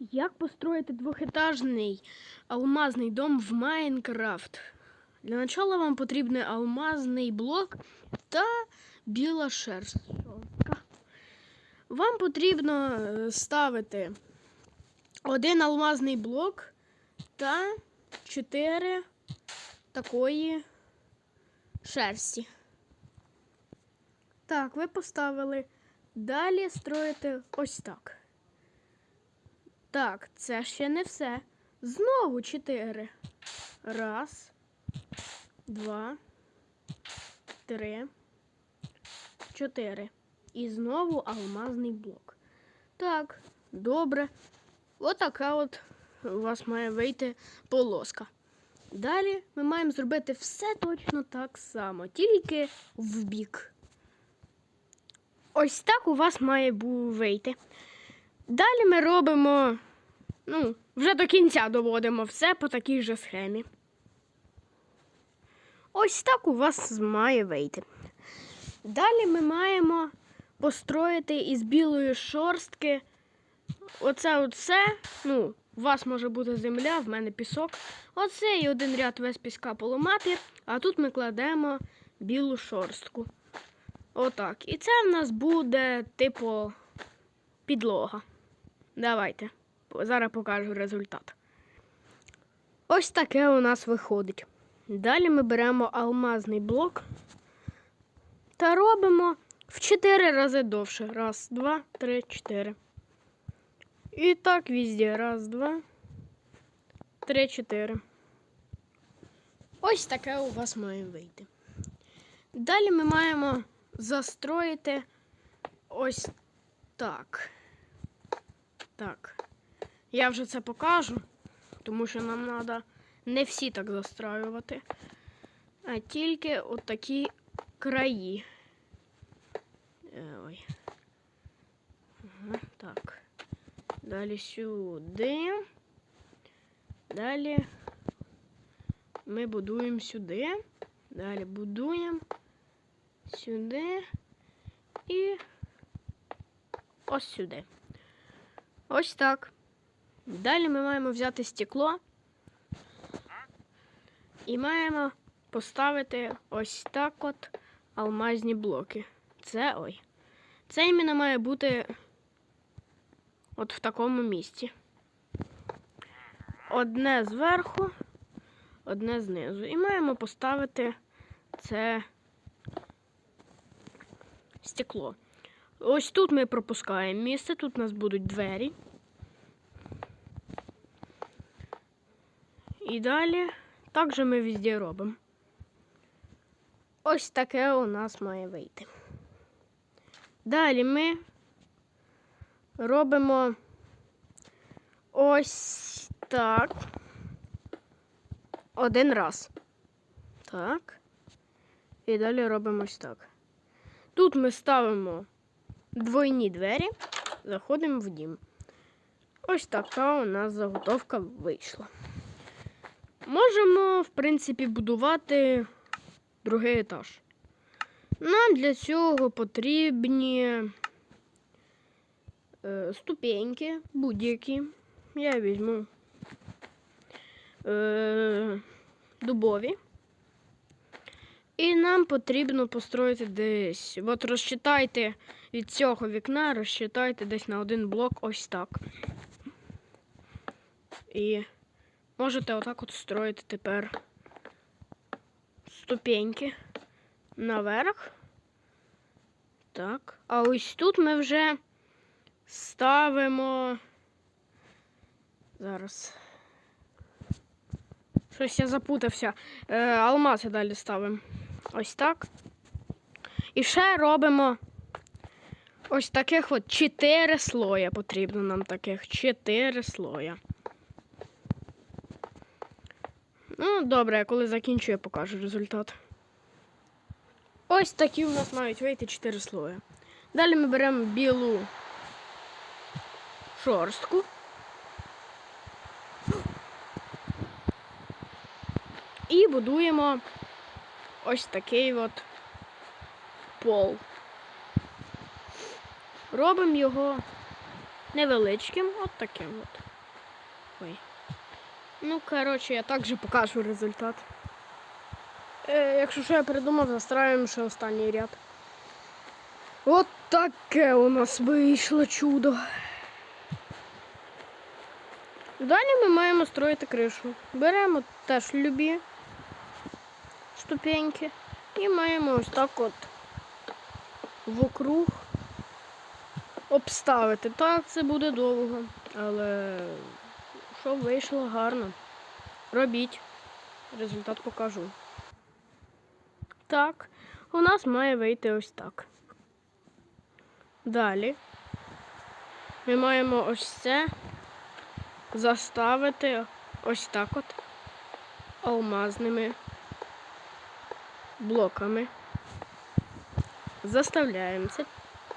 Як построїти двохетажний алмазний дом в Майнкрафт? Для начала вам потрібен алмазний блок та біла шерстка. Вам потрібно е, ставити один алмазний блок та чотири такої шерсті. Так, ви поставили. Далі строїте ось так. Так, це ще не все. Знову чотири. Раз, два, три, чотири. І знову алмазний блок. Так, добре. Отака от у вас має вийти полоска. Далі ми маємо зробити все точно так само, тільки в бік. Ось так у вас має вийти. Далі ми робимо, ну, вже до кінця доводимо все по такій же схемі. Ось так у вас має вийти. Далі ми маємо построїти із білої шорстки. Оце все. Ну, у вас може бути земля, в мене пісок. Оцей один ряд весь піска поламати, а тут ми кладемо білу шорстку. Отак. І це в нас буде, типу, підлога. Давайте. Зараз покажу результат. Ось таке у нас виходить. Далі ми беремо алмазний блок та робимо в 4 рази довше. Раз, два, три, чотири. І так везде. Раз, два, три, чотири. Ось таке у вас має вийти. Далі ми маємо застроїти ось так. Так. Я вже це покажу, тому що нам треба не всі так застраювати, а тільки от такі краї. Е, Ой. Ага, так. Далі сюди. Далі ми будуємо сюди. Далі будуємо сюди і ось сюди. Ось так. Далі ми маємо взяти стекло і маємо поставити ось так от алмазні блоки. Це ой. Це іменно має бути от в такому місці. Одне зверху, одне знизу. І маємо поставити це стекло. Ось тут ми пропускаємо місце, тут у нас будуть двері. І далі так же ми везде робимо. Ось таке у нас має вийти. Далі ми робимо ось так. Один раз. Так. І далі робимо ось так. Тут ми ставимо двойні двері, заходимо в дім. Ось така у нас заготовка вийшла. Можемо, в принципі, будувати другий етаж. Нам для цього потрібні е, ступеньки будь-які. Я візьму е, дубові. І нам потрібно построїти десь. От розчитайте від цього вікна, розчитайте десь на один блок ось так. І можете отак от строїти тепер ступеньки наверх. Так. А ось тут ми вже ставимо. Зараз. Щось я запутався. Е, алмази далі ставимо. Ось так. І ще робимо ось таких от 4 слоя. Потрібно нам таких 4 слоя. Ну, добре, коли закінчу, я покажу результат. Ось такі у нас мають вийти 4 слоя. Далі ми беремо білу шорстку. І будуємо ось такий от пол. Робимо його невеличким, от таким от. Ой. Ну, коротше, я також покажу результат. Е, якщо що я придумав, застраюємо ще останній ряд. От таке у нас вийшло чудо. Далі ми маємо строїти кришу. Беремо теж любі ступеньки і маємо ось так от вокруг обставити. Так, це буде довго, але щоб вийшло гарно. Робіть. Результат покажу. Так, у нас має вийти ось так. Далі ми маємо ось це заставити ось так от алмазними блоками. Заставляємо це,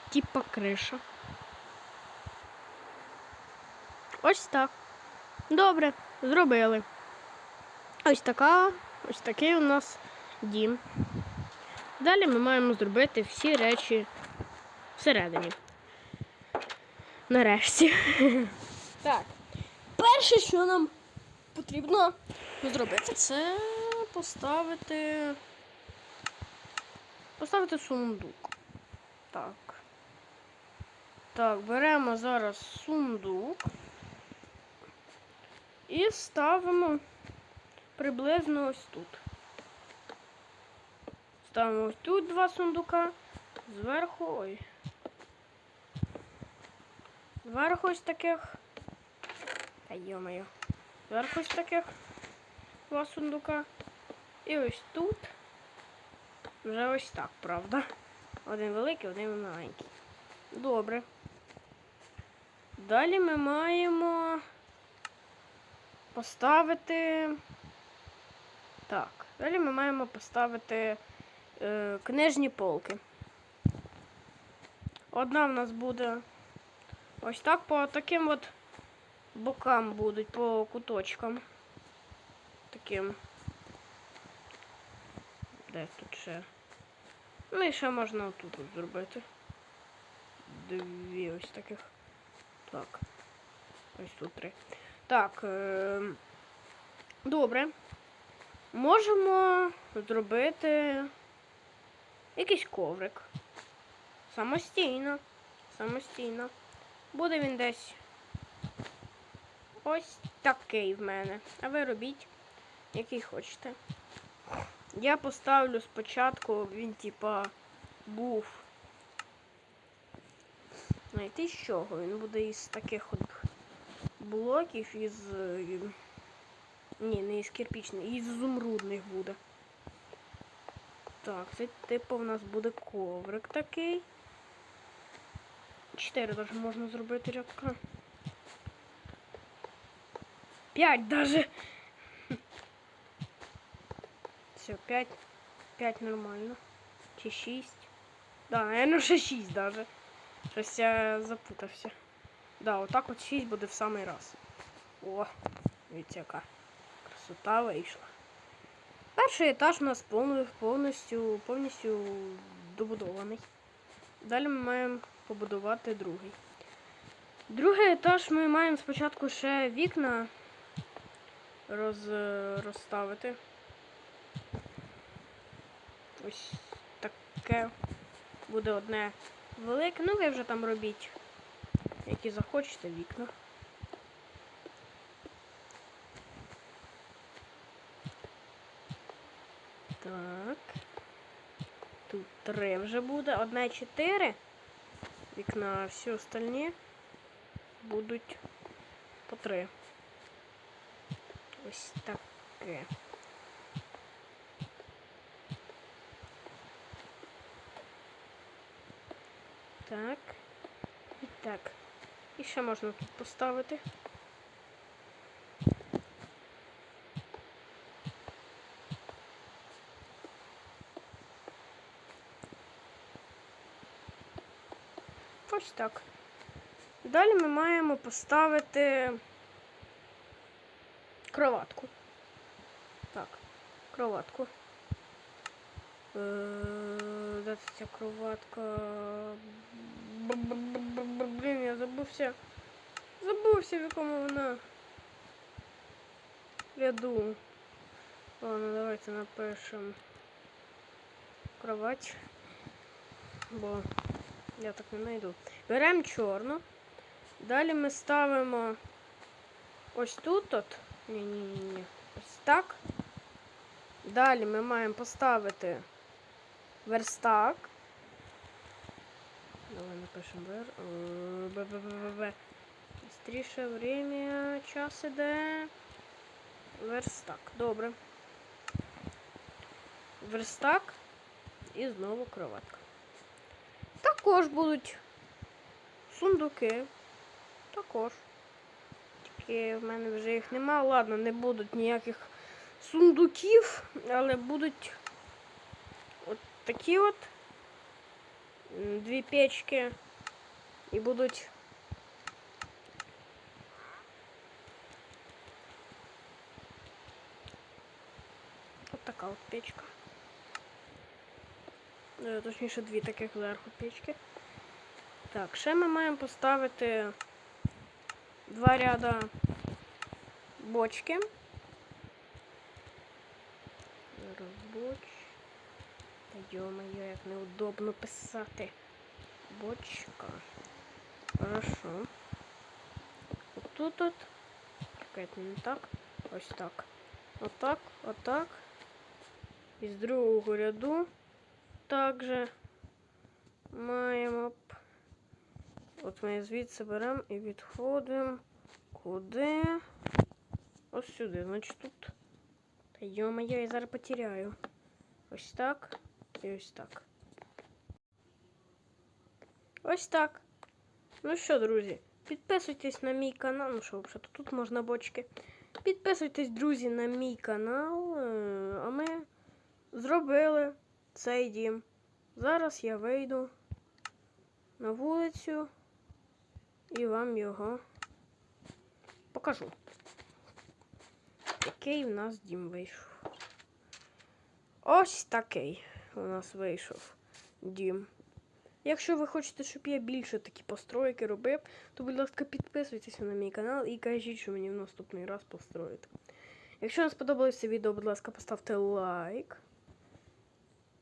типа криша. Ось так. Добре, зробили. Ось така, ось такий у нас дім. Далі ми маємо зробити всі речі всередині. Нарешті. Так. Перше, що нам потрібно зробити, це поставити. Поставити сундук. Так. Так, беремо зараз сундук і ставимо приблизно ось тут. Ставимо ось тут два сундука, зверху ой. Зверху ось таких. Та йо-моє. Зверху ось таких два сундука. І ось тут. Вже ось так, правда? Один великий, один маленький. Добре. Далі ми маємо поставити. Так, далі ми маємо поставити е, книжні полки. Одна в нас буде ось так по таким от бокам будуть, по куточкам. Таким. Де тут ще? Ну і ще можна отут от зробити. Дві ось таких. Так. Ось тут три. Так. Е добре. Можемо зробити якийсь коврик. Самостійно. Самостійно. Буде він десь ось такий в мене. А ви робіть, який хочете. Я поставлю спочатку, він типа був. Знаєте, з чого? Він буде із таких от блоків із. е, Ні, не із кирпічних, із зумрудних буде. Так, це типу в нас буде коврик такий. Чотири навіть можна зробити рядка. П'ять даже. Все, п'ять. П'ять нормально. Чи шість. Да, наверное, ще шість даже. Щось я запутався. Да, отак от шість буде в самий раз. О, дивіться, яка красота вийшла. Перший етаж у нас повністю, повністю добудований. Далі ми маємо побудувати другий. Другий етаж ми маємо спочатку ще вікна роз, розставити. Ось таке буде одне велике. Ну, ви вже там робіть, які захочете вікна. Так. Тут три вже буде. Одне чотири вікна, а всі остальні будуть по три. Ось таке. Так. І так. І ще можна тут поставити. Ось так. Далі ми маємо поставити кроватку. Так, кроватку. Е, Де це ця кроватка? Бр-бр-бр-бр-бр, Блін, я забувся. Забувся, в якому вона. ряду. Ладно, давайте напишемо кровать. Бо я так не знайду. Беремо чорну. Далі ми ставимо ось тут. От. Ні-ні-ні. Ось так. Далі ми маємо поставити верстак. Давай напишемо е, Б-б-б-б-б. Время, час іде. Верстак. Добре. Верстак і знову кроватка. Також будуть сундуки. Також. Тільки в мене вже їх нема. Ладно, не будуть ніяких сундуків, але будуть от такі от дві печки. І будуть от така от печка. Е, Точніше, дві таких зверху печки. Так, ще ми маємо поставити два ряда бочки. Зараз боч. Та йо-моє, як неудобно писати. Бочка. Хорошо. Отут от. Чекайте, не так. Ось так. Отак, отак. І з другого ряду також маємо. п- От ми звідси беремо і відходимо. Куди? Ось сюди. Значить тут. Та йо-моє, я зараз потеряю. Ось так і ось так. Ось так. Ну що, друзі, підписуйтесь на мій канал. Ну що, взагалі, тут можна бочки. Підписуйтесь, друзі, на мій канал. е, А ми зробили цей дім. Зараз я вийду на вулицю і вам його покажу. Який в нас дім вийшов. Ось такий у нас вийшов дім. Якщо ви хочете, щоб я більше такі постройки робив, то, будь ласка, підписуйтеся на мій канал і кажіть, що мені в наступний раз построїти. Якщо вам сподобалось це відео, будь ласка, поставте лайк.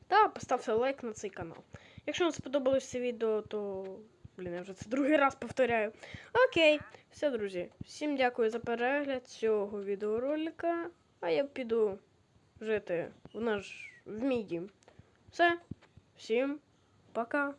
Та поставте лайк на цей канал. Якщо вам сподобалось це відео, то. Блін, я вже це другий раз повторяю. Окей, все, друзі. Всім дякую за перегляд цього відеоролика. А я піду жити в наш в мій дім. Все. Всім пока.